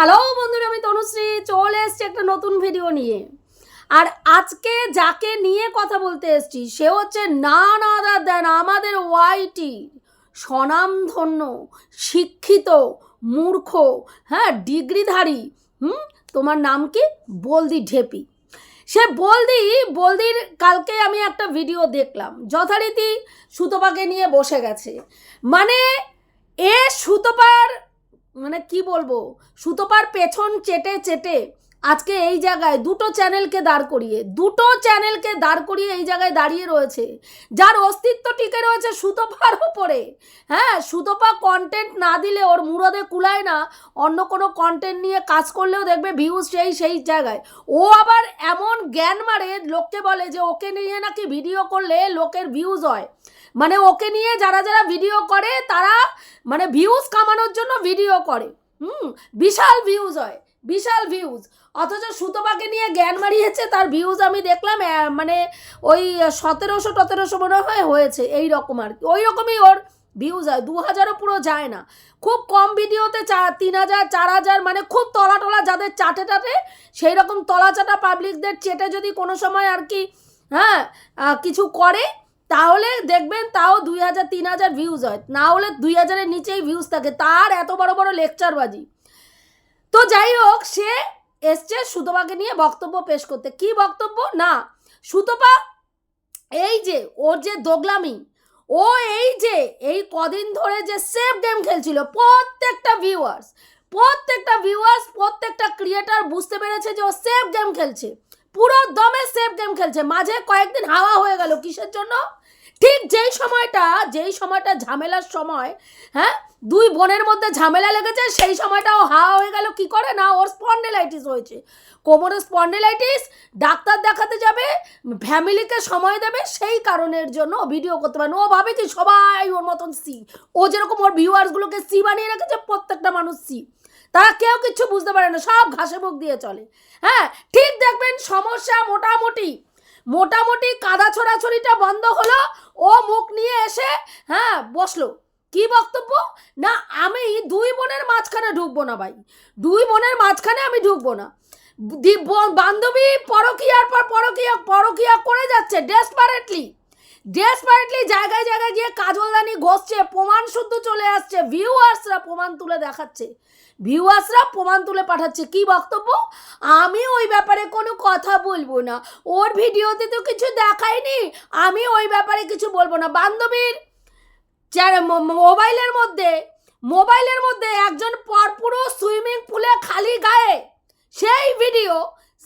Hello বন্ধুরা, আমি তনুশ্রী, চলে এসছি একটা নতুন ভিডিও নিয়ে। আর আজকে যাকে নিয়ে কথা বলতে এসছি, সে হচ্ছে না না দেন আমাদের ওয়াইটি স্বনামধন্য শিক্ষিত, মূর্খ হ্যাঁ ডিগ্রিধারী, হুম, তোমার নাম কি? বলদি ঢেপি। সে বলদি, বলদির কালকে আমি একটা ভিডিও দেখলাম, যথারীতি সুতপাকে নিয়ে বসে গেছে। মানে এ সুতপার মানে কি বলব? সুতোপার পেছন চেটে চেটে আজকে এই জায়গায় দুটো চ্যানেলকে দাঁড় করিয়ে, দুটো চ্যানেলকে দাঁড় করিয়ে এই জায়গায় দাঁড়িয়ে রয়েছে। যার অস্তিত্ব টিকে রয়েছে সুতোপার ওপরে হ্যাঁ সুতোপা কন্টেন্ট না দিলে ওর মুরদে কুলায় না। অন্য কোনো কন্টেন্ট নিয়ে কাজ করলেও দেখবে ভিউজ সেই সেই জায়গায়। ও আবার এমন জ্ঞান মারে, লোককে বলে যে ওকে নিয়ে নাকি ভিডিও করলে লোকের ভিউজ হয়। মানে ওকে নিয়ে যারা যারা ভিডিও করে, তারা মানে ভিউজ কামানোর জন্য ভিডিও করে। হুম, বিশাল ভিউজ হয়। বিশাল ভিউজ অথচ সুতপাকে নিয়ে জ্ঞান মারিয়েছে তার ভিউজ আমি দেখলাম মানে ওই সতেরোশো টতেরোশো মনে হয় হয়েছে এই রকম আর কি। ওই রকমই ওর ভিউজ হয় দু হাজারও পুরো যায় না। খুব কম ভিডিওতে চা তিন হাজার চার হাজার মানে খুব তলা টলা যাদের চাটে টাটে সেই রকম তলা চাটা পাবলিকদের চেটে যদি কোনো সময় আর কি হ্যাঁ কিছু করে, তাহলে দেখবেন তাও দুই হাজার তিন হাজার ভিউজ হয়। না হলে দুই হাজারের নিচেই ভিউজ থাকে। তার এত বড় বড় লেকচারবাজি তো যাই হোক সে এসছে সুতপাকে নিয়ে বক্তব্য পেশ করতে। কি বক্তব্য? না, সুতপা এই যে, ওর যে দোগলামি, ও এই যে, এই কদিন ধরে যে সেফ গেম খেলছিল, প্রত্যেকটা ভিউয়ার্স প্রত্যেকটা ভিউয়ার্স প্রত্যেকটা ক্রিয়েটার বুঝতে পেরেছে যে ও সেফ গেম খেলছে। পুরো দমে সেফ গেম খেলছে। মাঝে কয়েকদিন হাওয়া হয়ে গেল কিসের জন্য? ঠিক যেই সময়টা যেই সময়টা ঝামেলার সময় হ্যাঁ দুই বোনের মধ্যে ঝামেলা লেগেছে, সেই সময়টা ও হাওয়া হয়ে গেল, কি করে? না, ওর স্পন্ডেলাইটিস হয়েছে। কোমরে স্পন্ডেলাইটিস ডাক্তার দেখাতে যাবে ফ্যামিলিকে সময় দেবে, সেই কারণের জন্য ভিডিও করতে পারে। ও ভাবে কি সবাই ওর মতন সি ও যেরকম ওর ভিউয়ার্সগুলোকে সি বানিয়ে রেখেছে, প্রত্যেকটা মানুষ সি তারা কেউ কিচ্ছু বুঝতে পারে না, সব ঘাসে মুখ দিয়ে চলে। হ্যাঁ ঠিক দেখবেন, সমস্যা মোটামুটি মোটামুটি কাদা ছোড়াছড়িটা বন্ধ হলো, ও মুখ নিয়ে এসে হ্যাঁ বসল। কি বক্তব্য? না, আমি দুই বোনের মাঝখানে ঢুকবো না ভাই। দুই বোনের মাঝখানে আমি ঢুকবো না। বান্ধবী পরকিয়ার পর পরকিয়া পরকিয়া করে যাচ্ছে ডেসপারেটলি ডেসপারেটলি জায়গায় জায়গায় গিয়ে কাজলদানি ঘষছে, প্রমাণ শুদ্ধ চলে আসছে ভিউয়ার্সরা প্রমাণ তুলে দেখাচ্ছে। ভিউয়ার্সরা প্রমাণ তুলে পাঠাচ্ছে। কি বক্তব্য? আমি ওই ব্যাপারে কোনো কথা বলব না। ওর ভিডিওতে তো কিছু দেখায়নি। আমি ওই ব্যাপারে কিছু বলব না। বান্ধবীর যার- মোবাইলের মধ্যে মোবাইলের মধ্যে একজন পরপুরুষ সুইমিং পুলে খালি গায়ে, সেই ভিডিও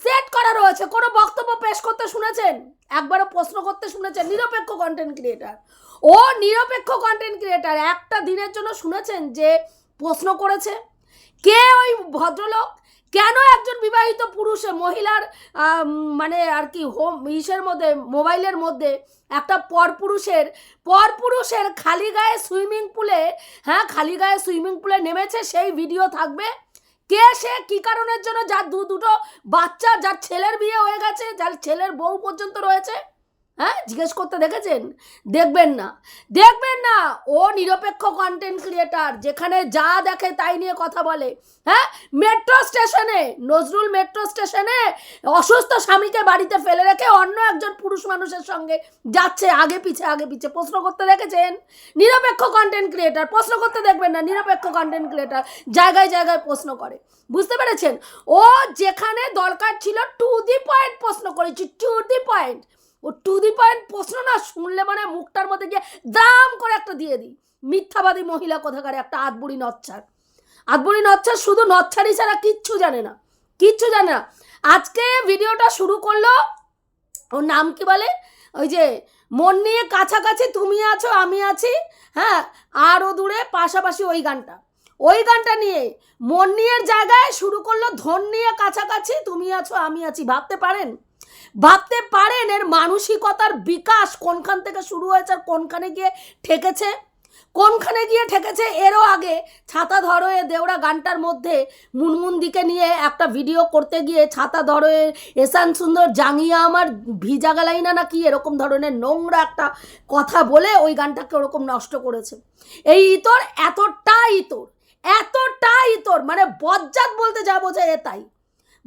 সেট করা রয়েছে। কোনো বক্তব্য পেশ করতে শুনেছেন? একবারও প্রশ্ন করতে শুনেছেন? নিরপেক্ষ কন্টেন্ট ক্রিয়েটার ও নিরপেক্ষ কন্টেন্ট ক্রিয়েটার একটা দিনের জন্য শুনেছেন যে প্রশ্ন করেছে? কে ওই ভদ্রলোক? কেন একজন বিবাহিত পুরুষে মহিলার মানে আর কি হোম ইসের মধ্যে, মোবাইলের মধ্যে একটা পরপুরুষের পরপুরুষের খালি গায়ে সুইমিং পুলে হ্যাঁ খালি গায়ে সুইমিং পুলে নেমেছে সেই ভিডিও থাকবে? কে সে কী কারণের জন্য যার দু দুটো বাচ্চা, যার ছেলের বিয়ে হয়ে গেছে, যার ছেলের বউ পর্যন্ত রয়েছে? জিজ্ঞেস করতে দেখেছেন? দেখবেন না। দেখবেন না, ও নিরপেক্ষ কন্টেন্ট ক্রিয়েটার যেখানে যা দেখে তাই নিয়ে কথা বলে। হ্যাঁ? মেট্রো স্টেশনে নজরুল মেট্রো স্টেশনে অসুস্থ স্বামীকে বাড়িতে ফেলে রেখে অন্য একজন পুরুষ মানুষের সঙ্গে যাচ্ছে আগে পিছে আগে পিছে। প্রশ্ন করতে দেখেছেন? নিরপেক্ষ কন্টেন্ট ক্রিয়েটার প্রশ্ন করতে দেখবেন না, নিরপেক্ষ কন্টেন্ট ক্রিয়েটার জায়গায় জায়গায় প্রশ্ন করে। বুঝতে পেরেছেন? ও যেখানে দরকার ছিল টু দি পয়েন্ট প্রশ্ন করেছি টু দি পয়েন্ট ও টু দি পয়েন্ট প্রশ্ন না শুনলে মানে মুখটার মধ্যে গিয়ে দাম করে একটা দিয়ে দিই। মিথ্যাবাদী মহিলা কোথাকারে একটা আধবুড়ি নচ্ছার। আধবুড়ি নচ্ছার শুধু নচ্ছারি ছাড়া কিচ্ছু জানে না। কিচ্ছু জানে না। আজকে ভিডিওটা শুরু করল, ওর নাম কি বলে? ওই যে মন নিয়ে কাছাকাছি তুমি আছো, আমি আছি হ্যাঁ আরও দূরে পাশাপাশি ওই গানটা। ওই গানটা নিয়ে মন নিয়ের জায়গায় শুরু করল, ধন নিয়ে কাছাকাছি তুমি আছো, আমি আছি। ভাবতে পারেন? ভাবতে পারেন এর মানসিকতার বিকাশ কোনখান থেকে শুরু হয়েছে আর কোনখানে গিয়ে ঠেকেছে? কোনখানে গিয়ে ঠেকেছে? এরও আগে ছাতা ধরো এ দেওড়া গানটার মধ্যে মুনমুন দিকে নিয়ে একটা ভিডিও করতে গিয়ে ছাতা ধরো এ এসান সুন্দর জাঙিয়া আমার ভিজা গেলাই না নাকি এরকম ধরনের নোংরা একটা কথা বলে ওই গানটাকে ওরকম নষ্ট করেছে। এই ইতর এতটা ইতর, এতটা তোর মানে বজ্জাত বলতে যা বোঝায় এ তাই।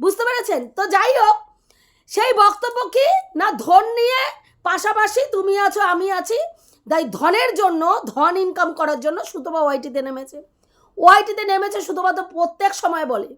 বুঝতে পেরেছেন? তো যাই হোক সেই বক্তব্য কি? না ধন নিয়ে পাশাপাশি তুমি আছো, আমি আছি। তাই ধনের জন্য, ধন ইনকাম করার জন্য সুতবা ওয়াইটিতে নেমেছে। ওয়াইটিতে নেমেছে শুধুমাত্র প্রত্যেক সময় বলে।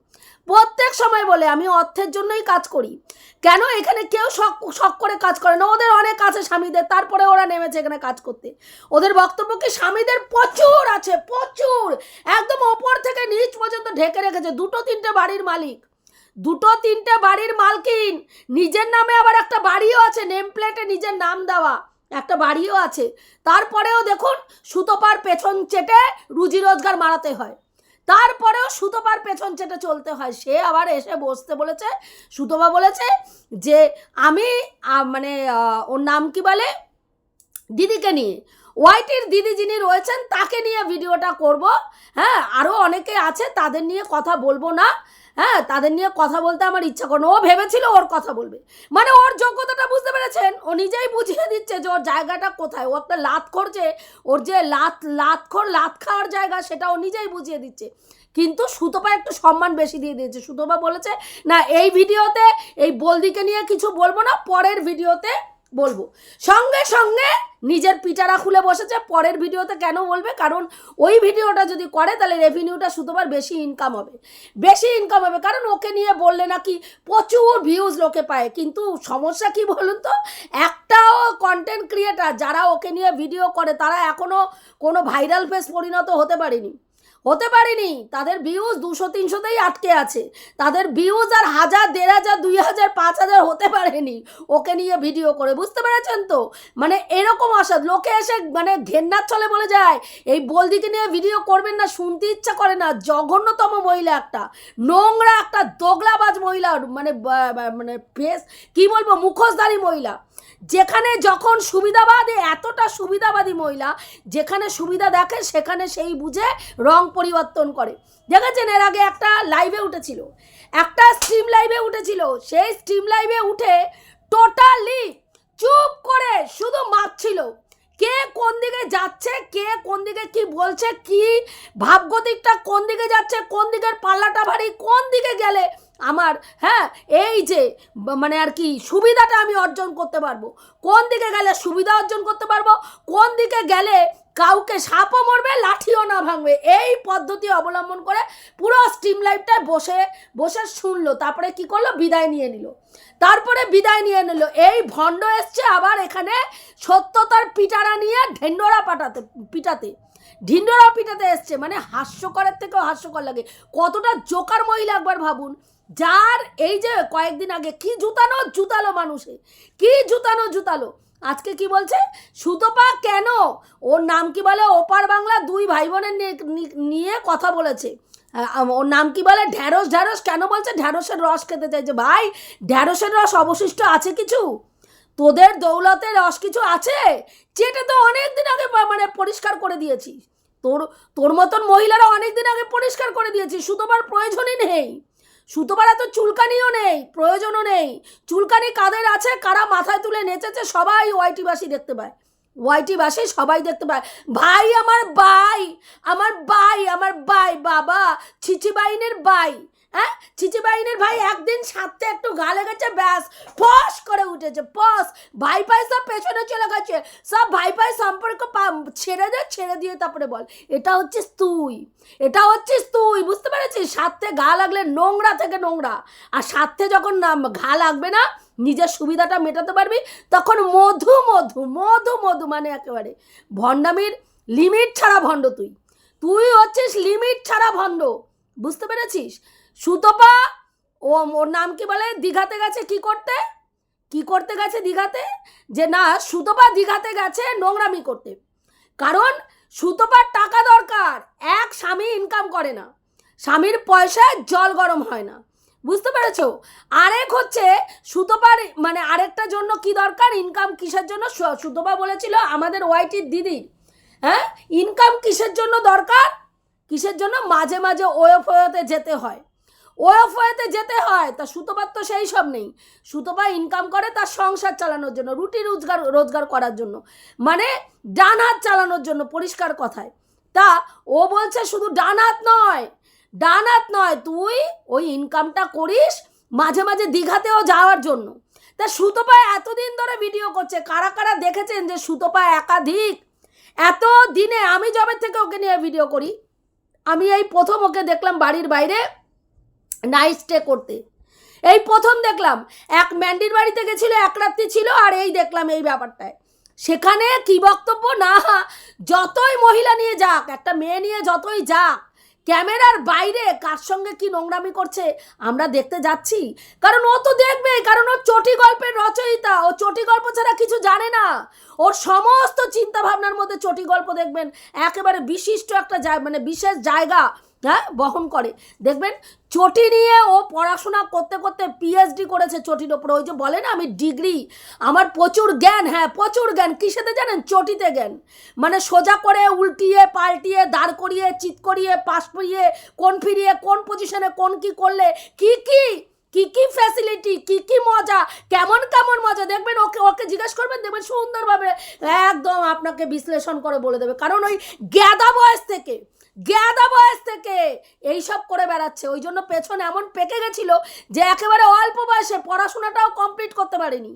প্রত্যেক সময় বলে, আমি অর্থের জন্যই কাজ করি। কেন? এখানে কেউ শখ শখ করে কাজ করে না। ওদের অনেক আছে স্বামীদের, তারপরে ওরা নেমেছে এখানে কাজ করতে। ওদের বক্তব্য কি? স্বামীদের প্রচুর আছে, প্রচুর। একদম ওপর থেকে নিচ পর্যন্ত ঢেকে রেখেছে। দুটো তিনটে বাড়ির মালিক। দুটো তিনটে বাড়ির মালকিন। নিজের নামে আবার একটা বাড়িও আছে নেম প্লেটে নিজের নাম দেওয়া। একটা বাড়িও আছে। তারপরেও দেখুন, সুতোপার পেছন চেটে রুজি রোজগার মারাতে হয়। তারপরেও সুতোপার পেছন চেটে চলতে হয়। সে আবার এসে বসতে বলেছে, সুতোপা বলেছে যে, আমি মানে ওর নাম কি বলে? দিদিকে নিয়ে। ওয়াইটির দিদি যিনি রয়েছেন, তাকে নিয়ে ভিডিওটা করব। হ্যাঁ আরও অনেকে আছে, তাদের নিয়ে কথা বলব না। হ্যাঁ তাদের নিয়ে কথা বলতে আমার ইচ্ছা করে ও ভেবেছিল ওর কথা বলবে। মানে ওর যোগ্যতাটা বুঝতে পেরেছেন? ও নিজেই বুঝিয়ে দিচ্ছে যে ওর জায়গাটা কোথায়। ও একটা লাত করছে ওর যে লাত লাত খোর, লাত খাওয়ার জায়গা, সেটা ও নিজেই বুঝিয়ে দিচ্ছে। কিন্তু সুতপা একটু সম্মান বেশি দিয়ে দিয়েছে। সুতপা বলেছে, না, এই ভিডিওতে, এই বলদিকে নিয়ে কিছু বলব না, পরের ভিডিওতে বলব। সঙ্গে সঙ্গে নিজের পিটারা খুলে বসেছে। পরের ভিডিওতে কেন বলবে? কারণ ওই ভিডিওটা যদি করে, তাহলে রেভিনিউটা শুধুবার বেশি ইনকাম হবে। বেশি ইনকাম হবে। কারণ ওকে নিয়ে বললে নাকি প্রচুর ভিউজ লোকে পায়। কিন্তু সমস্যা কি বলুন তো? একটাও কন্টেন্ট ক্রিয়েটার যারা ওকে নিয়ে ভিডিও করে, তারা এখনও কোনো ভাইরাল ফেস পরিণত হতে পারেনি। হতে পারেনি। তাদের ভিউজ দুশো, তিনশোতেই আটকে আছে। তাদের ভিউজ আর হাজার, দেড় হাজার, দুই হাজার, পাঁচ হাজার হতে পারেনি। ওকে নিয়ে ভিডিও করে, বুঝতে পেরেছেন তো? মানে এরকম অসাদ লোকে এসে মানে ঘেন্নার চলে বলে যায়, এই বলদিকে নিয়ে ভিডিও করবেন না, শুনতে ইচ্ছা করে না। জঘন্যতম মহিলা একটা। নোংরা একটা দোগলাবাজ মহিলা মানে মানে ফেস কি বলব, মুখোশধারী মহিলা। যেখানে যখন সুবিধাবাদী, এতটা সুবিধাবাদী মহিলা যেখানে সুবিধা দেখে, সেখানে সেই বুঝে রং পরিবর্তন করে। দেখেছেন? এর আগে একটা লাইভে উঠেছিল। একটা স্ট্রিম লাইভে উঠেছিল। সেই স্ট্রিম লাইভে উঠে টোটালি চুপ করে শুধু মারছিল। কে কোন দিকে যাচ্ছে, কে কোন দিকে কি বলছে, কি ভাবগতিকটা কোন দিকে যাচ্ছে, কোন দিকের পাল্লাটা ভারী, কোন দিকে গেলে আমার হ্যাঁ এই যে মানে আর কি, সুবিধাটা আমি অর্জন করতে পারব। কোন দিকে গেলে সুবিধা অর্জন করতে পারব? কোন দিকে গেলে কাউকে সাপও মরবে, লাঠিও না ভাঙবে? এই পদ্ধতি অবলম্বন করে পুরো স্টিম লাইফটায় বসে বসে শুনলো, তারপরে কি করল? বিদায় নিয়ে নিল। তারপরে বিদায় নিয়ে নিল। এই ভণ্ড এসছে আবার এখানে সত্যতার পিটারা নিয়ে ঢেন্ডোরা পাঠাতে, পিটাতে। ঢিন্ডোরা পিঠাতে এসছে মানে হাস্যকরের থেকেও হাস্যকর লাগে। কতটা জোকার মহিলা একবার ভাবুন, যার এই যে কয়েকদিন আগে কি জুতানো জুতালো মানুষে, কি জুতানো জুতালো। আজকে কি বলছে? সুতপা কেন? ওর নাম কি বলে? ওপার বাংলা দুই ভাই বোনের নিয়ে- কথা বলেছে। ওর নাম কি বলে? ঢ্যাঁড়স ঢ্যাঁড়স কেন বলছে? ঢ্যাঁড়সের রস খেতে চাইছে। ভাই, ঢ্যাঁড়সের রস অবশিষ্ট আছে কিছু? তোদের দৌলতে রস কিছু আছে? যেটা তো অনেক দিন আগে মানে পরিষ্কার করে দিয়েছি তোর তোর মতন মহিলারা অনেক দিন আগে পরিষ্কার করে দিয়েছি, সুতোবার প্রয়োজনই নেই। সুতোবার এত চুলকানিও নেই, প্রয়োজনও নেই। চুলকানি কাদের আছে, কারা মাথায় তুলে নেচেছে, সবাই ওয়াইটিবাসী দেখতে পায়। ওয়াইটি ওয়াইটিবাসী সবাই দেখতে পায়। ভাই আমার বাই আমার বাই আমার বাই, বাবা, ছিচিবাইনের ভাই হ্যাঁ? চিচিবাইনের ভাই একদিন সাথে একটু গা লেগেছে ব্যাস, ফস করে উঠেছে, ফস। ভাই ভাই সব পেছনে চলে গেছে। সব ভাই ভাই সম্পর্ক ছেড়ে দে, ছেড়ে দিয়ে তারপরে বল। এটা হচ্ছিস তুই। এটা হচ্ছিস তুই, বুঝতে পেরেছিস? সাথে গা লাগলে নোংরা থেকে নোংরা। আর সাথে যখন ঘা লাগবে না, নিজের সুবিধাটা মেটাতে পারবি, তখন মধু মধু মধু মধু মানে একেবারে। ভণ্ডামির লিমিট ছাড়া ভণ্ড তুই। তুই হচ্ছিস লিমিট ছাড়া ভণ্ড। বুঝতে পেরেছিস? সুতপা, ও ওর নাম কি বলে? দীঘাতে গেছে কি করতে? কি করতে গেছে দীঘাতে? যে না, সুতপা দীঘাতে গেছে নোংরামি করতে। কারণ সুতপার টাকা দরকার, এক স্বামী ইনকাম করে না। স্বামীর পয়সায় জল গরম হয় না। বুঝতে পেরেছ? আরেক হচ্ছে সুতপার মানে আরেকটা জন্য কি দরকার? ইনকাম কিসের জন্য? সুতপা বলেছিল আমাদের ওয়াইটির দিদি। হ্যাঁ? ইনকাম কিসের জন্য দরকার? কিসের জন্য? মাঝে মাঝে ওয়েফ ওয়েতে যেতে হয়। ওয়েফ ওয়েতে যেতে হয়, তা সুতোপার তো সেই সব নেই। সুতোপা ইনকাম করে তার সংসার চালানোর জন্য, রুটি রোজগার রোজগার করার জন্য মানে ডান হাত চালানোর জন্য পরিষ্কার কথায়। তা ও বলছে শুধু ডান হাত নয় ডান হাত নয়, তুই ওই ইনকামটা করিস মাঝে মাঝে দীঘাতেও যাওয়ার জন্য। তা সুতপা এতদিন ধরে ভিডিও করছে, কারা কারা দেখেছেন যে সুতপা একাধিক? এত দিনে আমি জবের থেকে ওকে নিয়ে ভিডিও করি, আমি এই প্রথম ওকে দেখলাম বাড়ির বাইরে নাইট স্টে করতে। এই প্রথম দেখলাম, এক ম্যান্ডির বাড়িতে গেছিল, এক রাত্রি ছিল, আর এই দেখলাম এই ব্যাপারটায়। সেখানে কি বক্তব্য? না, যতই মহিলা নিয়ে যাক, একটা মেয়ে নিয়ে যতই যাক, ক্যামেরার বাইরে কার সঙ্গে কি নোংরামি করছে আমরা দেখতে যাচ্ছি। কারণ ও তো দেখবে, কারণ ও চটি গল্পের রচয়িতা, ও চটি গল্প ছাড়া কিছু জানে না। ওর সমস্ত চিন্তা ভাবনার মধ্যে চটি গল্প দেখবেন, একেবারে বিশিষ্ট একটা মানে বিশেষ জায়গা। হ্যাঁ বহন করে। দেখবেন, চটি নিয়ে ও পড়াশোনা করতে করতে পিএইচডি করেছে চটির ওপরে। ওই যে বলে না, আমি ডিগ্রি, আমার প্রচুর জ্ঞান হ্যাঁ প্রচুর জ্ঞান। কিসেতে জানেন? চটিতে জ্ঞান। মানে সোজা করে উল্টিয়ে, পাল্টিয়ে, দাঁড় করিয়ে, চিত করিয়ে, পাশ পরিয়ে কোন ফিরিয়ে, কোন পজিশনে কোন কি করলে, কি কি কি কি ফ্যাসিলিটি কি কি মজা, কেমন কেমন মজা। দেখবেন, ওকে ওকে জিজ্ঞেস করবেন, দেখবেন সুন্দরভাবে একদম আপনাকে বিশ্লেষণ করে বলে দেবে। কারণ ওই গ্যাদা বয়স থেকে গ্যাদা বয়স থেকে এইসব করে বেড়াচ্ছে। ওই জন্য পেছনে এমন পেকে গেছিল যে একেবারে অল্প বয়সে পড়াশোনাটাও কমপ্লিট করতে পারেনি।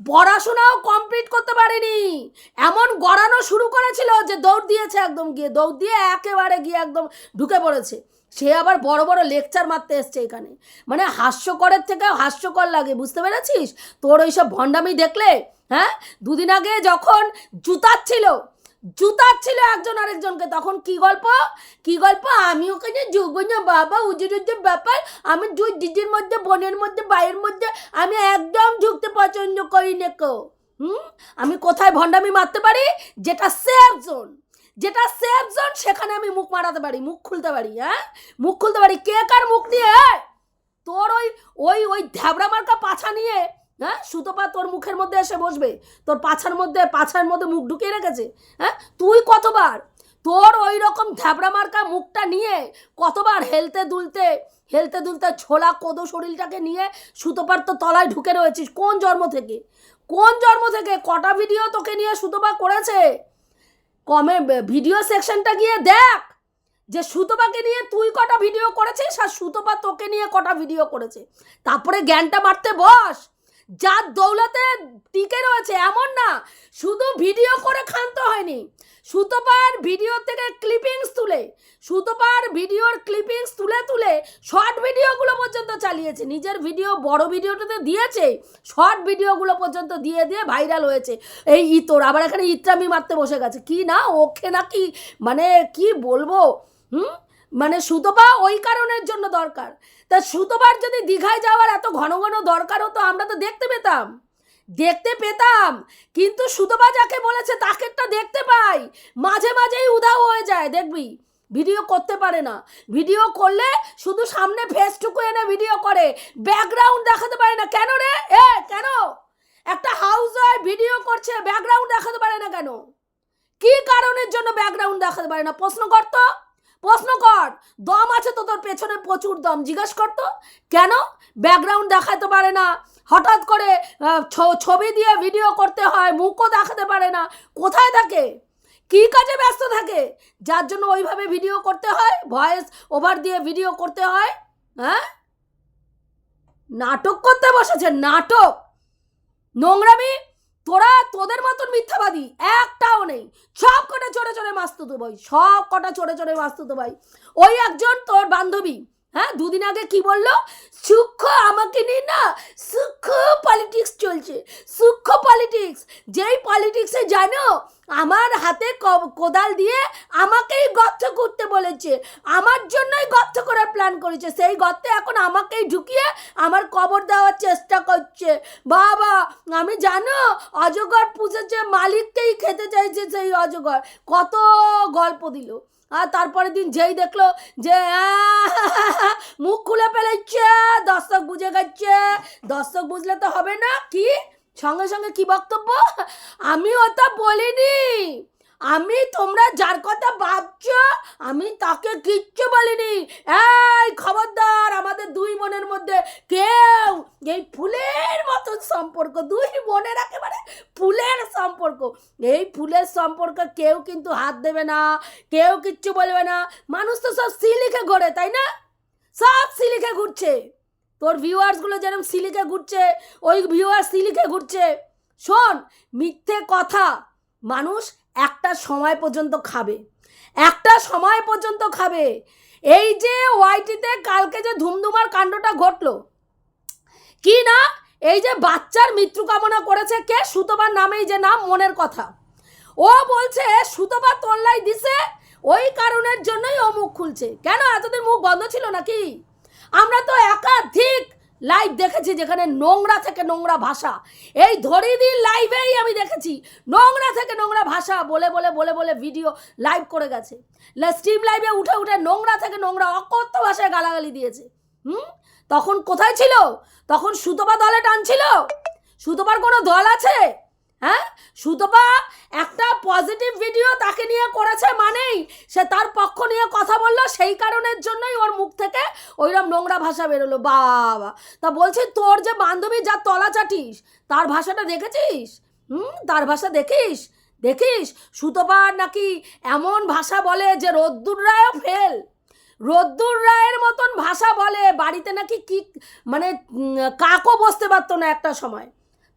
পড়াশোনাও কমপ্লিট করতে পারেনি। এমন গড়ানো শুরু করেছিল যে দৌড় দিয়েছে একদম গিয়ে, দৌড় দিয়ে একেবারে গিয়ে একদম ঢুকে পড়েছে। সে আবার বড় বড় লেকচার মারতে এসছে এখানে। মানে হাস্যকরের থেকে হাস্যকর লাগে, বুঝতে পেরেছিস? তোর ওইসব ভণ্ডামি দেখলে হ্যাঁ? দুদিন আগে যখন জুতাচ্ছিল জুতাচ্ছিল একজন আরেকজনকে, তখন কি গল্প? কি গল্প? আমি ওখানে যোগ না বাবা, উজুর ব্যাপার। আমি দুই দিদির মধ্যে, বোনের মধ্যে, ভাইয়ের মধ্যে, আমি একদম ঝুঁকতে পছন্দ করি না কো হুম? আমি কোথায় ভণ্ডামি মারতে পারি? যেটা সেফ জোন যেটা সেফ জোন সেখানে আমি মুখ মারাতে পারি, মুখ খুলতে পারি হ্যাঁ? মুখ খুলতে পারি। কে কার মুখ নিয়ে? তোর ওই ওই ওই ধ্যাবড়া মার্কা পাছা নিয়ে হ্যাঁ সুতপা তোর মুখের মধ্যে এসে বসবে। তোর পাছার মধ্যে পাছার মধ্যে মুখ ঢুকিয়ে রেখেছে। হ্যাঁ তুই কতবার তোর ওই রকম ধ্যাবড়া মার্কা মুখটা নিয়ে কতবার হেলতে দুলতে হেলতে দুলতে ছোলা কোদো শরীরটাকে নিয়ে সুতোপার তো তলায় ঢুকে রয়েছিস? কোন জন্ম থেকে? কোন জন্ম থেকে? কটা ভিডিও তোকে নিয়ে সুতোপা করেছে? কমে ভিডিও সেকশনটা গিয়ে দেখ যে সুতোপাকে নিয়ে তুই কটা ভিডিও করেছিস আর সুতোপা তোকে নিয়ে কটা ভিডিও করেছে। তারপরে জ্ঞানটা মারতে বস। যার দৌলতে টিকে রয়েছে, এমন না। শুধু ভিডিও করে ক্ষান্ত হয়নি। সুতোপার ভিডিও থেকে ক্লিপিংস তুলে, সুতোপার ভিডিওর ক্লিপিংস তুলে তুলে শর্ট ভিডিওগুলো পর্যন্ত চালিয়েছে। নিজের ভিডিও, বড় ভিডিওটাতে দিয়েছে শর্ট ভিডিওগুলো পর্যন্ত দিয়ে দিয়ে ভাইরাল হয়েছে। এই ইতর, আবার এখানে ইত্রামি মারতে বসে গেছে। কি না, ওকে নাকি মানে কি বলব? হুম? মানে সুতপা ওই কারণের জন্য দরকার। তা সুতোবার যদি দীঘায় যাওয়ার এত ঘন ঘন দরকার হতো, আমরা তো দেখতে পেতাম। দেখতে পেতাম, কিন্তু সুতপা যাকে বলেছে তাকেরটা দেখতে পাই। মাঝে মাঝেই উধাও হয়ে যায়, দেখবি? ভিডিও করতে পারে না। ভিডিও করলে শুধু সামনে ফেসটুকু এনে ভিডিও করে। ব্যাকগ্রাউন্ড দেখাতে পারে না। কেন রে? এ, কেন? একটা হাউস ভিডিও করছে, ব্যাকগ্রাউন্ড দেখাতে পারে না কেন? কি কারণের জন্য ব্যাকগ্রাউন্ড দেখাতে পারে না? প্রশ্ন কর তো। প্রশ্ন কর। দম আছে তো তোর পেছনে প্রচুর দম, জিজ্ঞেস করতো কেন? ব্যাকগ্রাউন্ড দেখাতে পারে না। হঠাৎ করে ছবি দিয়ে ভিডিও করতে হয়, মুখও দেখাতে পারে না। কোথায় থাকে? কি কাজে ব্যস্ত থাকে? যার জন্য ওইভাবে ভিডিও করতে হয়, ভয়েস ওভার দিয়ে ভিডিও করতে হয় হ্যাঁ? নাটক করতে বসেছে, নাটক। নোংরামি? তোরা তোদের মতন মিথ্যাবাদী, একটাও নেই। সব কটা চড়ে চড়ে মাস্তুতো ভাই সব কটা চড়ে চড়ে মাস্তুতো ভাই ওই একজন তোর বান্ধবী হ্যাঁ দুদিন আগে কি বলল? সূক্ষ্ম আমাকে নিয়ে না সূক্ষ্ম পলিটিক্স চলছে সূক্ষ্ম পলিটিক্স যেই পলিটিক্সে জানো, আমার হাতে কোদাল দিয়ে আমাকেই গর্ত করতে বলেছে। আমার জন্যই গর্ত করার প্ল্যান করেছে। সেই গর্তে এখন আমাকেই ঢুকিয়ে আমার কবর দেওয়ার চেষ্টা করছে। বাবা, আমি জানো, অজগর পুষেছে, মালিককেই খেতে চাইছে সেই অজগর। কত গল্প দিল। আর তারপরের দিন যেই দেখল যে মুখ খুলে ফেলেছে, দর্শক বুঝে গেছে। দর্শক বুঝলে তো হবে না, কি? সঙ্গে সঙ্গে কি বক্তব্য? আমি ওটা বলিনি। আমি তোমরা যার কথা ভাবছ, আমি তাকে কিচ্ছু বলিনি। এই খবরদার, আমাদের দুই বোনের মধ্যে কেউ এই ফুলের মতো সম্পর্ক, দুই বোনের একেবারে ফুলের সম্পর্ক। এই ফুলের সম্পর্ক কেউ কিন্তু হাত দেবে না, কেউ কিচ্ছু বলবে না। মানুষ তো সব সিলিখে ঘোরে, তাই না? সব সিলিখে ঘুরছে। তোর ভিউয়ার্সগুলো যেরকম সিলিকে ঘুরছে, ওই ভিউয়ার্স সিলিকে ঘুরছে। শোন, মিথ্যে কথা। মানুষ একটা সময় পর্যন্ত খাবে। একটা সময় পর্যন্ত খাবে। এই যে ওয়াইটিতে কালকে যে ধুমধুমার কাণ্ডটা ঘটলো, কি না? এই যে বাচ্চার মৃত্যু কামনা করেছে কে? সুতোবার নামেই যে নাম, মনের কথা। ও বলছে সুতোবা তোল্লাই দিছে, ওই কারণের জন্যই ও মুখ খুলছে। কেন? এতদিন মুখ বন্ধ ছিল নাকি? আমরা তো একাধিক লাইভ দেখেছি যেখানে নোংরা থেকে নোংরা ভাষা। এই ধরিদির লাইভেই আমি দেখেছি। নোংরা থেকে নোংরা ভাষা বলে বলে বলে বলে ভিডিও লাইভ করে গেছে। স্ট্রিম লাইভে উঠে উঠে নোংরা থেকে নোংরা অকথ্য ভাষায় গালাগালি দিয়েছে। হুম? তখন কোথায় ছিল? তখন সুতপা দলে টানছিল। সুতপার কোনো দল আছে? হ্যাঁ? সুতপা একটা নিয়ে করেছে মানেই? সে তার পক্ষ নিয়ে কথা বলল, সেই কারণের জন্যই ওর মুখ থেকে ওইরকম নোংরা ভাষা বেরোলো। বাবা! তা বলছি, তোর যে বান্ধবী যা তলা চাটিস তার ভাষাটা দেখেছিস? হুম? তার ভাষা দেখিস? দেখিস? সুতপার নাকি এমন ভাষা বলে যে রোদ্দুর রায়ও ফেল? রোদ্দুর রায়ের মতন ভাষা বলে, বাড়িতে নাকি কি মানে কাকও বসতে পারতো না একটা সময়।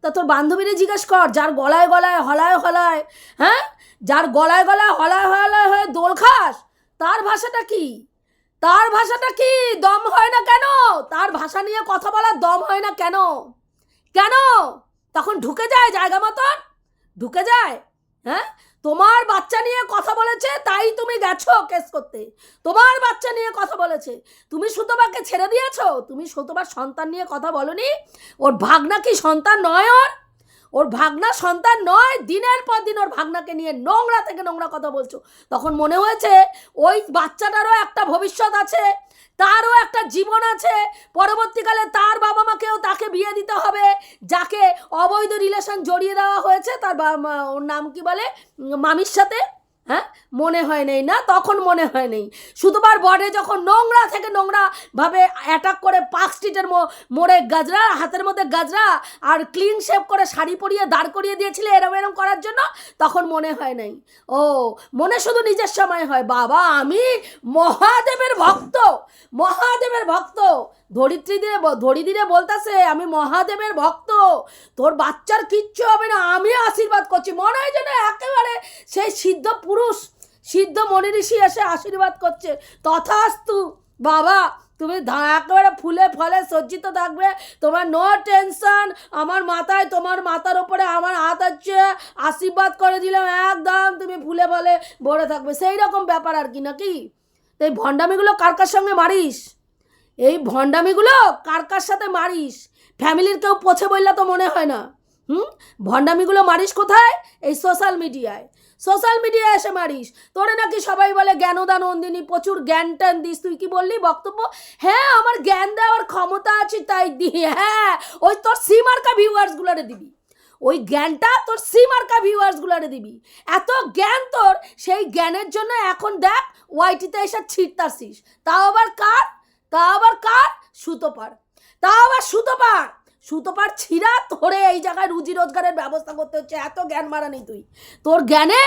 তা তোর বান্ধবীরে জিজ্ঞেস কর, যার গলায় গলায় হলায় হলায় হ্যাঁ? যার গলায় গলায় হলায় হলায় হয়ে দোল খাস, তার ভাষাটা কি? তার ভাষাটা কি? দম হয় না কেন? তার ভাষা নিয়ে কথা বলার দম হয় না কেন? কেন? তখন ঢুকে যায় জায়গা মতন? ঢুকে যায় হ্যাঁ? তোমার বাচ্চা নিয়ে কথা বলেছে, তাই তুমি গেছো কেস করতে। তোমার বাচ্চা নিয়ে কথা বলেছে। তুমি সুতোবাকে ছেড়ে দিয়েছ? তুমি সুতোবার সন্তান নিয়ে কথা বলনি? ওর ভাগনা কি সন্তান নয় ওর? ওর ভাগনা সন্তান নয়, দিনের পর দিন ওর ভাগনাকে নিয়ে নোংরা থেকে নোংরা কথা বলছো। তখন মনে হয়েছে ওই বাচ্চাটারও একটা ভবিষ্যৎ আছে, তারও একটা জীবন আছে, পরবর্তীকালে তার বাবা মাকেও তাকে বিয়ে দিতে হবে, যাকে অবৈধ রিলেশন জড়িয়ে দেওয়া হয়েছে, তার ওর নাম কি বলে? মামির সাথে হ্যাঁ? মনে হয় নেই, না তখন মনে হয় নেই। শুধুবার বডে যখন নোংরা থেকে নোংরা ভাবে অ্যাটাক করে পার্ক স্ট্রিটের মোড়ে গাজরা, হাতের মধ্যে গাজরা আর ক্লিন শেপ করে শাড়ি পরিয়ে দাঁড় করিয়ে দিয়েছিলে এরম এরম করার জন্য, তখন মনে হয় নাই। ও, মনে শুধু নিজের সময় হয়। বাবা, আমি মহাদেবের ভক্ত মহাদেবের ভক্ত। ধরিত্রী দিয়ে ধরি দিলে বলতেছে, আমি মহাদেবের ভক্ত। তোর বাচ্চার কিচ্ছু হবে না, আমি আশীর্বাদ করছি। মনে হয় যেন একেবারে সেই সিদ্ধ পুরুষ সিদ্ধ মনি ঋষি এসে আশীর্বাদ করছে। তথাস্তু, বাবা, তুমি একেবারে ফুলে ফলে সজ্জিত থাকবে। তোমার নো টেনশন আমার মাথায়, তোমার মাথার ওপরে আমার হাত আছে। আশীর্বাদ করে দিলাম, একদম তুমি ফুলে ফলে ভরে থাকবে। সেই রকম ব্যাপার আর কি, নাকি? তো এই ভণ্ডামিগুলো কার কার সঙ্গে মারিস? এই ভণ্ডামিগুলো কার কার সাথে মারিস? ফ্যামিলির কেউ পছে বললে তো মনে হয় না। হুম? ভণ্ডামিগুলো মারিস কোথায়? এই সোশ্যাল মিডিয়ায় সোশ্যাল মিডিয়ায় এসে মারিস। তোরে নাকি সবাই বলে জ্ঞানদান নন্দিনী, প্রচুর জ্ঞান ট্যান দিস। তুই কি বললি বক্তব্য? হ্যাঁ আমার জ্ঞান দেওয়ার ক্ষমতা আছে, তাই দি। হ্যাঁ ওই তোর সিমার্কা ভিউয়ার্সগুলোরে দিবি। ওই জ্ঞানটা তোর সিমার্কা ভিউয়ার্সগুলোরে দিবি। এত জ্ঞান তোর, সেই জ্ঞানের জন্য এখন দেখ ওয়াইটিতে এসে ছিটতাছিস তাও আবার কার? তা আবার কার? সুতোপার তা আবার সুতো সুতোপার সুতোপার ছিঁড়া ধরে এই জায়গায় রুজি রোজগারের ব্যবস্থা করতে হচ্ছে। এত জ্ঞান মারা নেই তুই। তোর জ্ঞানে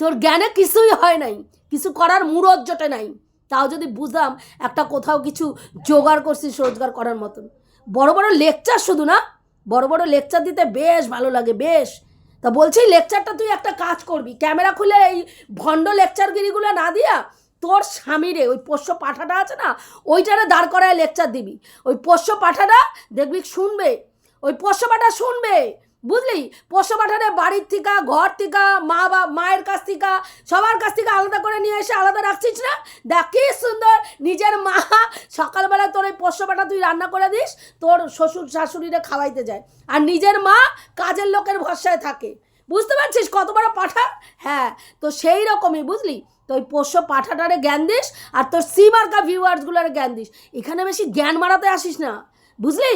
তোর জ্ঞানে কিছুই হয় নাই। কিছু করার মুরত জোটে নাই। তাও যদি বুঝলাম একটা কোথাও কিছু জোগাড় করছিস রোজগার করার মতন। বড় বড় লেকচার শুধু না, বড় বড় লেকচার দিতে বেশ ভালো লাগে, বেশ। তা বলছি, লেকচারটা তুই একটা কাজ করবি। ক্যামেরা খুলে এই ভণ্ড লেকচারগিরিগুলো না দিয়া তোর স্বামীরে ওই পোষ্য পাঠাটা আছে না, ওইটারে দাঁড় করায় লেকচার দিবি। ওই পোষ্য পাঠাটা দেখবি, শুনবে। ওই পোষ্য পাঠা শুনবে, বুঝলি? পোষ্য পাঠারে বাড়ির থেকে, ঘর থেকে, মা বা, মায়ের কাছ থেকে, সবার কাছ থেকে আলাদা করে নিয়ে এসে আলাদা রাখছিস না? দেখ কি সুন্দর, নিজের মা সকালবেলা তোর ওই পোষ্য পাঠা তুই রান্না করে দিস, তোর শ্বশুর শাশুড়িরে খাওয়াইতে যায়। আর নিজের মা কাজের লোকের ভরসায় থাকে। বুঝতে পারছিস কত বড় পাঠা? হ্যাঁ তো সেই রকমই, বুঝলি? তো ওই পোষ্য পাঠাটারে জ্ঞান দিস আর তোর সিমার্কা ভিউয়ার্সগুলোর জ্ঞান দিস। এখানে বেশি জ্ঞান মারাতে আসিস না, বুঝলি?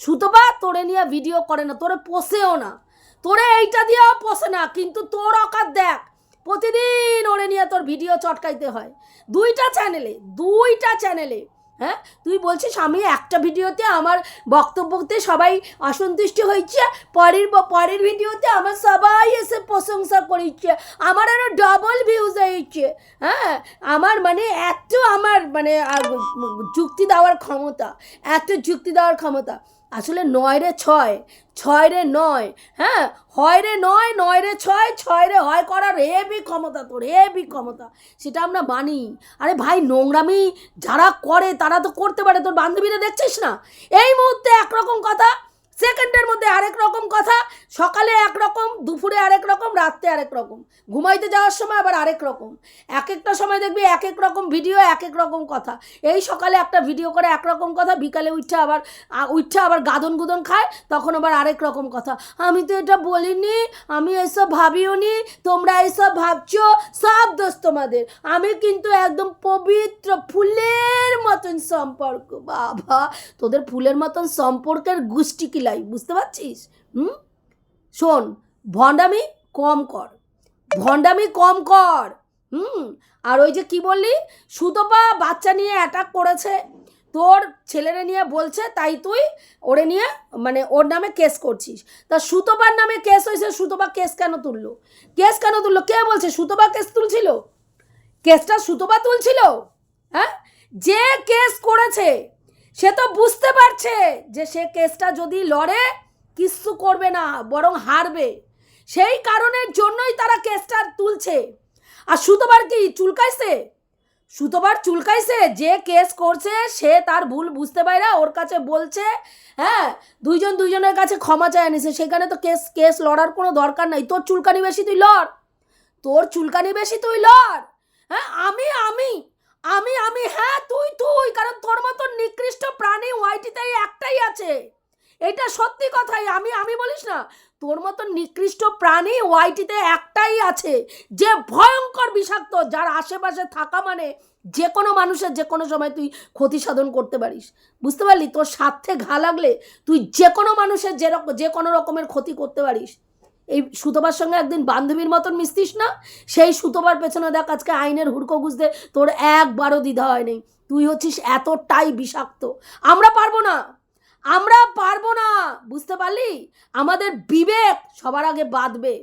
সুতপা তোরে নিয়ে ভিডিও করে না, তোরে পোষেও না। তোরে এইটা দিয়েও পোষে না, কিন্তু তোর অকাত দেখ, প্রতিদিন ওরে নিয়ে তোর ভিডিও চটকাইতে হয়। দুইটা চ্যানেলে দুইটা চ্যানেলে হ্যাঁ? তুই বলছিস আমি একটা ভিডিওতে আমার বক্তব্যতে সবাই অসন্তুষ্ট হয়েছে, পরের পরের ভিডিওতে আমার সবাই এসে প্রশংসা করেছে, আমার আরও ডবল ভিউজ হয়েছে হ্যাঁ? আমার মানে এত আমার মানে যুক্তি দেওয়ার ক্ষমতা, এত যুক্তি দেওয়ার ক্ষমতা। আসলে নয় রে ছয় ছয় রে নয় হ্যাঁ? হয় রে নয় নয় রে ছয় ছয় রে হয় করার হেবি ক্ষমতা তোর হেবি ক্ষমতা, সেটা আমরা মানি। আরে ভাই, নোংরামি যারা করে তারা তো করতে পারে, তোর বান্ধবীরা দেখছিস না? এই মুহূর্তে একরকম কথা সেকেন্ডের মধ্যে আরেক রকম কথা, সকালে একরকম দুপুরে আরেক রকম, রাত্রে আরেক রকম। ঘুমাইতে যাওয়ার সময় আবার আরেক রকম। এক একটা সময় দেখবি এক এক রকম ভিডিও এক এক রকম কথা। এই সকালে একটা ভিডিও করে একরকম কথা, বিকালে উঠছে আবার উঠছে আবার গাদন গুদন খায়, তখন আবার আরেক রকম কথা। আমি তো এটা বলিনি, আমি এসব ভাবিও নি, তোমরা এইসব ভাবছ, সব দোষ তোমাদের। আমি কিন্তু একদম পবিত্র ফুলের মতন সম্পর্ক, বাবা। তোদের ফুলের মতন সম্পর্কের গুষ্টি কিলাই বুঝতে পারছিস? হুম? শোন, ভণ্ডামি কম কর। ভণ্ডামি কম কর। হুম? আর ওই যে কি বললি? সুতপা বাচ্চা নিয়ে অ্যাটাক করেছে। তোর ছেলেরে নিয়ে বলছে, তাই তুই ওরে নিয়ে মানে ওর নামে কেস করছিস। তা সুতপার নামে কেস হয়েছে সুতপা কেস কেন তুললো? কেস কেন তুললো? কে বলছে সুতপা কেস তুলছিল? কেসটা সুতপা তুলছিল? হ্যাঁ? যে কেস করেছে সে তো বুঝতে পারছে যে সে কেসটা যদি লড়ে, কিচ্ছু করবে না, বরং হারবে। সেই কারণের জন্যই তারা কেসটা তুলছে। আর সুতোবার কি চুলকাইছে? সুতোবার চুলকাইছে, যে কেস করছে, সে তার ভুল বুঝতে পারে, ওর কাছে বলছে হ্যাঁ দুইজন দুইজনের কাছে ক্ষমা চায় আনিছে সেখানে তো কেস কেস লড়ার কোনো দরকার নাই। তোর চুলকানি বেশি, তুই লড়। তোর চুলকানি বেশি, তুই লড়। হ্যাঁ আমি আমি আমি আমি হ্যাঁ তুই তুই, কারণ তোর মতো নিকৃষ্ট প্রাণী ওয়াইটিতেই একটাই আছে। এটা সত্যি কথাই, আমি আমি বলিস না, তোর মতো নিকৃষ্ট প্রাণী ওয়াইটিতে একটাই আছে, যে ভয়ঙ্কর বিষাক্ত, যার আশেপাশে থাকা মানে যে কোনো মানুষের যে কোনো সময় তুই ক্ষতি সাধন করতে পারিস। বুঝতে পারলি? তোর স্বার্থে ঘা লাগলে তুই যে কোনো মানুষের যে যে কোনো রকমের ক্ষতি করতে পারিস। এই সুতোবার সঙ্গে একদিন বান্ধবীর মতন মিশতিস না? সেই সুতোবার পেছনে দেখ আজকে আইনের হুড়কো গুজতে তোর একবারও দ্বিধা হয়নি। তুই হচ্ছিস এতটাই বিষাক্ত। আমরা পারব না। আমরা পারব না। বুঝতে পারলি? আমাদের বিবেক সবার আগে বাঁধবে।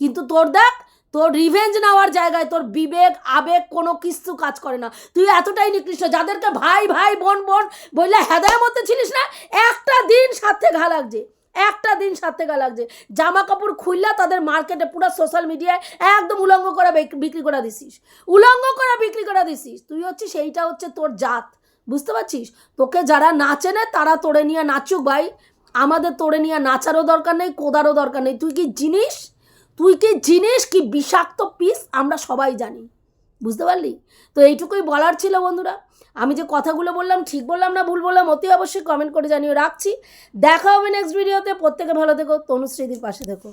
কিন্তু তোর দেখ, তোর রিভেঞ্জ নেওয়ার জায়গায় তোর বিবেক, আবেগ কোনো কিছু কাজ করে না। তুই এতটাই নিকৃষ্ট, যাদেরকে ভাই ভাই, বোন বোন বললে হেদায় মধ্যে ছিলিস না, একটা দিন সাথে ঘা লাগছে। একটা দিন সাথে গা লাগছে। জামা কাপড় খুললা তাদের মার্কেটে পুরো সোশ্যাল মিডিয়ায় একদম উলঙ্গ করে বিক- বিক্রি করে দিছিস। উলঙ্গ করে বিক্রি করে দিছিস। তুই হচ্ছে সেইটা হচ্ছে তোর জাত। বুঝতে পারছিস? তোকে যারা নাচে না তারা তোড়ে নিয়ে নাচুক ভাই। আমাদের তোড়ে নিয়ে নাচারও দরকার নেই, কোদারও দরকার নেই। তুই কি জিনিস? তুই কি জিনিস? কি বিষাক্ত পিস আমরা সবাই জানি। বুঝতে পারলি? তো এইটুকুই বলার ছিল বন্ধুরা। আমি যে কথাগুলো বললাম, ঠিক বললাম না ভুল বললাম, অতি অবশ্যই কমেন্ট করে জানিয়ে রাখছি। দেখা হবে নেক্সট ভিডিওতে প্রত্যেকে ভালো থেকো। তনুশ্রীদির পাশে থেকো।